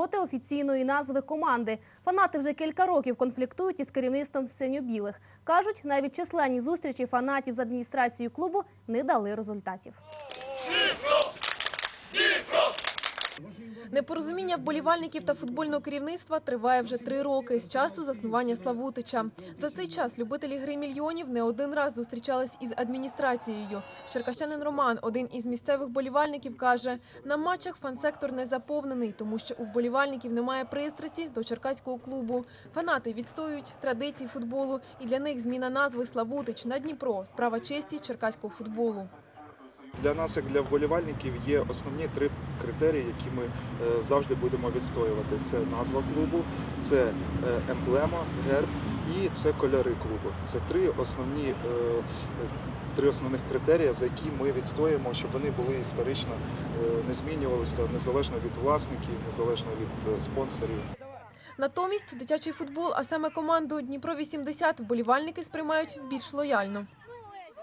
проти офіційної назви команди. Фанати вже кілька років конфліктують із керівництвом синьо-білих. Кажуть, навіть численні зустрічі фанатів з адміністрацією клубу не дали результатів. Непорозуміння вболівальників та футбольного керівництва триває вже три роки з часу заснування Славутича. За цей час любителі гри мільйонів не один раз зустрічались із адміністрацією. Черкащанин Роман, один із місцевих болівальників, каже: на матчах фан-сектор не заповнений, тому що у вболівальників немає пристрасті до черкаського клубу. Фанати відстоюють традиції футболу, і для них зміна назви Славутич на Дніпро справа честі черкаського футболу. Для нас, як для вболівальників, є основні три критерії, які ми е, завжди будемо відстоювати: це назва клубу, це е, емблема, герб і це кольори клубу. Це три основні е, три основних критерії, за які ми відстоюємо, щоб вони були історично не змінювалися незалежно від власників, незалежно від спонсорів. Натомість дитячий футбол, а саме команду Дніпро 80 вболівальники сприймають більш лояльно.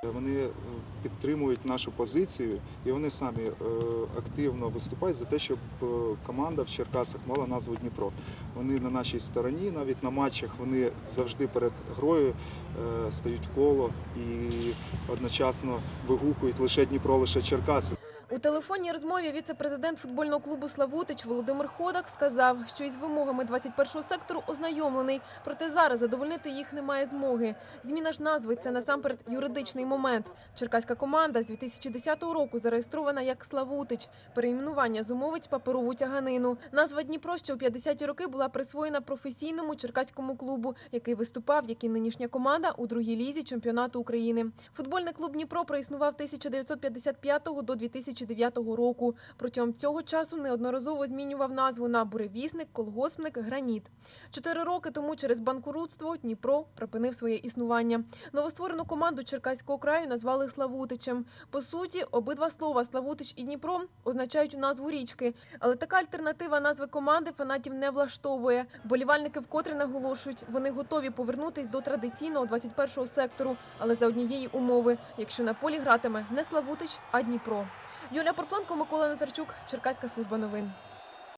Вони е, підтримують нашу позицію і вони самі е, активно виступають за те, щоб е, команда в Черкасах мала назву Дніпро. Вони на нашій стороні, навіть на матчах, вони завжди перед грою стають коло і одночасно вигукують лише Дніпро, лише Черкаси. У телефонній розмові віце-президент футбольного клубу Славутич Володимир Ходак сказав, що із вимогами 21-го сектору ознайомлений, проте зараз задовольнити їх немає змоги. Зміна ж назви це насамперед юридичний момент. Черкаська команда з 2010 року зареєстрована як Славутич. Перейменування зумовить паперову тяганину. Назва Дніпро ще у 50-ті роки була присвоєна професійному черкаському клубу, який виступав, як і нинішня команда у другій лізі чемпіонату України. Футбольний клуб Дніпро проіснував 1955 до 2009 року. Протягом цього часу неодноразово змінював назву на буревісник, колгоспник, граніт. Чотири роки тому через банкрутство Дніпро припинив своє існування. Новостворену команду Черкаського краю назвали Славутичем. По суті, обидва слова Славутич і Дніпро означають назву річки. Але така альтернатива назви команди фанатів не влаштовує. Болівальники вкотре наголошують, вони готові повернутись до традиційного 21-го сектору, але за однієї умови, якщо на полі гратиме не Славутич, а Дніпро. Юлія Порпленко, Микола Назарчук, Черкаська служба новин.